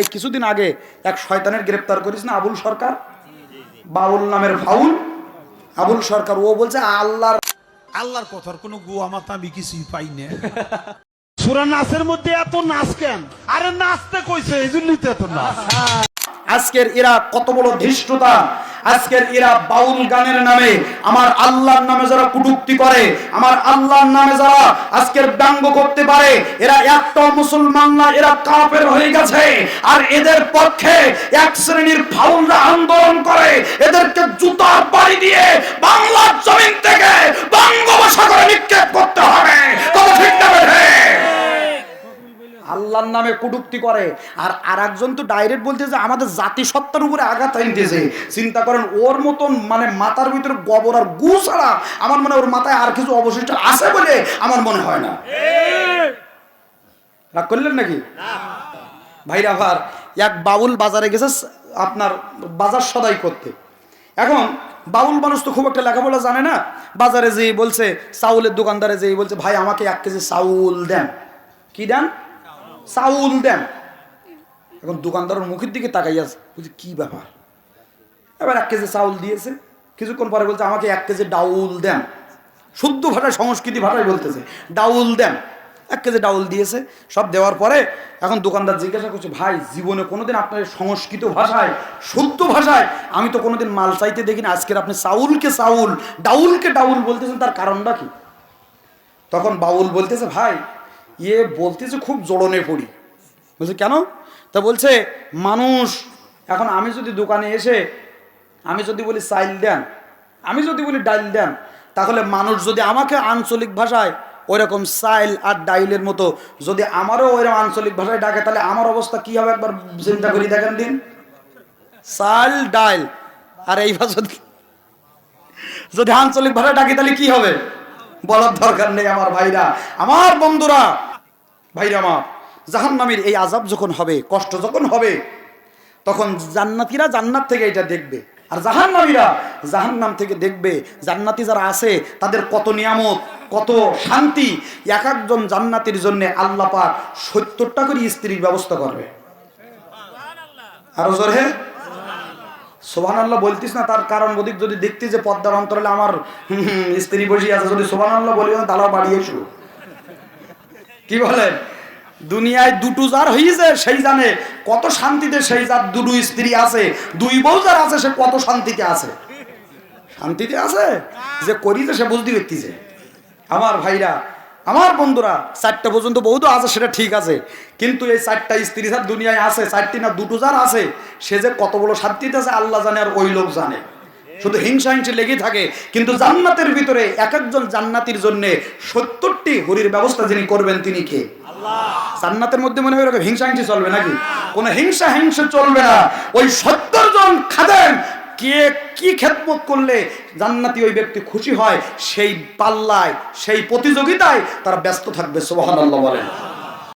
এই কিছুদিন আগে এক শয়তানের গ্রেপ্তার করিস না, আবুল সরকার? বাউল নামের ফাউল আবুল সরকার, ও বলছে, আল্লাহর আল্লাহর কথার কোনো গুয়া মাথা আমি কিছুই পাই না। সুরা নাচের মধ্যে এত নাচ কেন? আরে নাচতে কইছে, এই জন্যই তো এত নাচ। আজকের এরা কত বড় ধৃষ্টতা। আজকের এরা বাউল গানের নামে আমার আল্লাহর নামে যারা কুটুক্তি করে, আমার আল্লাহর নামে যারা আজকের ব্যঙ্গ করতে পারে, এরা একটাও মুসলমান না, এরা কাফের হয়ে গেছে। আর এদের পক্ষে এক শ্রেণির ফাউলরা আন্দোলন করে, এদেরকে জুতার বাড়ি দিয়ে বাংলার জমিন থেকে বঙ্গোপসাগরে নিক্ষেপ করতে হবে কথা ঠিক না বেঠে? আল্লাহর নামে কুটুক্তি করে। আর আর একজন তো ডাইরেক্ট বলতেছে আমাদের জাতি সত্তার উপরে আঘাত আনতেছে চিন্তা করেন, ওর মতন মানে মাথার ভিতরে গোবর আর গু ছাড়া আমার মনে ওর মাথায় আর কিছু অবশিষ্ট আছে বলে আমার মনে হয় না। রাগ করলেন নাকি? ভাইরা ভার এক বাউল বাজারে গেছে আপনার বাজার সদাই করতে। এখন বাউল মানুষ তো খুব একটা লেখাপড়া জানে না। বাজারে যেই বলছে, চাউলের দোকানদারে যেই বলছে, ভাই, আমাকে এক কেজি চাউল দেন। কি দেন? চাউল দেন এখন দোকানদারের মুখের দিকে তাকাই আছে। বলছে, কি ব্যাপার? এবার এক কেজি চাউল দিয়েছে। কিছুক্ষণ পরে বলছে, আমাকে এক কেজি ডাউল দেন শুদ্ধ ভাষায়, সংস্কৃতি ভাষায় বলতেছে, ডাউল দেন এক কেজি ডাউল দিয়েছে। সব দেওয়ার পরে এখন দোকানদার জিজ্ঞাসা করছে, ভাই, জীবনে কোনোদিন আপনার সংস্কৃত ভাষায়, শুদ্ধ ভাষায় আমি তো কোনোদিন মাল চাইতে দেখি না আজকের আপনি চাউলকে চাউল, ডাউলকে ডাউল বলতেছেন, তার কারণটা কি? তখন বাউল বলতেছে, ভাই ইয়ে বলতেছে খুব জোড়নে পড়ি। বলছে, কেন? তা বলছে, মানুষ, এখন আমি যদি দোকানে এসে, আমি যদি বলি চাইল দেন, আমি যদি বলি ডাইল দেন, তাহলে মানুষ যদি আমাকে আঞ্চলিক ভাষায় ওইরকম সাইল আর ডাইলের মতো যদি আমারও ওইরকম আঞ্চলিক ভাষায় ডাকে, তাহলে আমার অবস্থা কি হবে একবার চিন্তা করি দেখেন দিন। সাইল, ডাইল, আর এই ভাষা যদি আঞ্চলিক ভাষায় ডাকি, তাহলে কি হবে? বলার দরকার নেই আমার ভাইরা। আমার বন্ধুরা ভাইরা আমার, জাহান্নামীর এই আজাব যখন হবে, কষ্ট যখন হবে, তখন জান্নাতীরা জান্নাত থেকে এটা দেখবে। আর জাহান্নামীরা জাহান্নাম থেকে দেখবে, জান্নাতি যারা আছে, তাদের কত নিয়ামত, কত শান্তি, এক একজন জান্নাতির জন্য আল্লাহ পাক সত্তরটা করে স্ত্রীর ব্যবস্থা করবে। আরও জোরে? সোভান আল্লাহ বলতিস না, তার কারণ ওদিক যদি দেখতি যে পদ্মার অন্তরালে আমার স্ত্রী বসে আছে, যদি সোভান আল্লাহ বলি তালা বাড়িয়ে শুরু কি বলেন? দুনিয়ায় দুটো যার হয়েছে সেই জানে কত শান্তিতে সেই যার দুটো স্ত্রী আছে, দুই বউ যার আছে, সে কত শান্তিতে আছে। শান্তিতে আছে? যে করিতে সে বুঝতে ব্যক্তিছে আমার ভাইরা, আমার বন্ধুরা, চারটা পর্যন্ত বউ তো আছে, সেটা ঠিক আছে। কিন্তু এই চারটা স্ত্রী যার দুনিয়ায় আছে, চারটি না দুটো যার আছে, সে যে কত বড় শান্তিতে আছে, আল্লাহ জানে আর ওই লোক জানে। শুধু হিংসা হিংসি লেগে থাকে কিন্তু জান্নাতের ভিতরে এক একজন জান্নাতির জন্য সত্তরটি হরির ব্যবস্থা যিনি করবেন তিনি কে? জান্নাতের মধ্যে মনে হয় এরকম হিংসা হিংসি চলবে নাকি? কোনো হিংসা হিংসা চলবে না। ওই সত্তর জন খাদেন কে কি খেদমত করলে জান্নাতি ওই ব্যক্তি খুশি হয় সেই পাল্লায় সেই প্রতিযোগিতায় তারা ব্যস্ত থাকবে সোহান আল্লাহ বলেন।